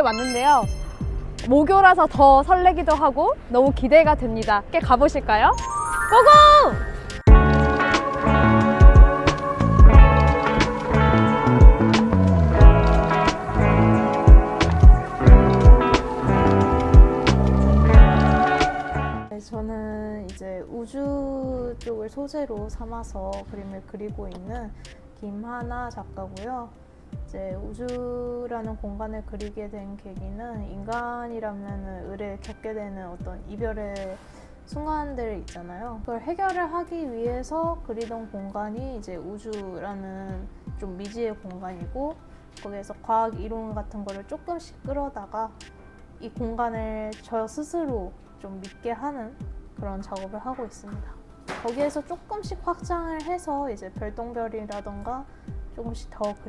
왔는데요. 모교라서 더 설레기도 하고 너무 기대가 됩니다. 함께 가보실까요? 고고! 네, 저는 이제 우주 쪽을 소재로 삼아서 그림을 그리고 있는 김하나 작가고요. 이제 우주라는 공간을 그리게 된 계기는 인간이라면 을에 겪게 되는 어떤 이별의 순간들 있잖아요. 그걸 해결을 하기 위해서 그리던 공간이 이제 우주라는 좀 미지의 공간이고 거기에서 과학 이론 같은 거를 조금씩 끌어다가 이 공간을 저 스스로 좀 믿게 하는 그런 작업을 하고 있습니다. 거기에서 조금씩 확장을 해서 이제 별똥별이라던가 조금씩 더 그-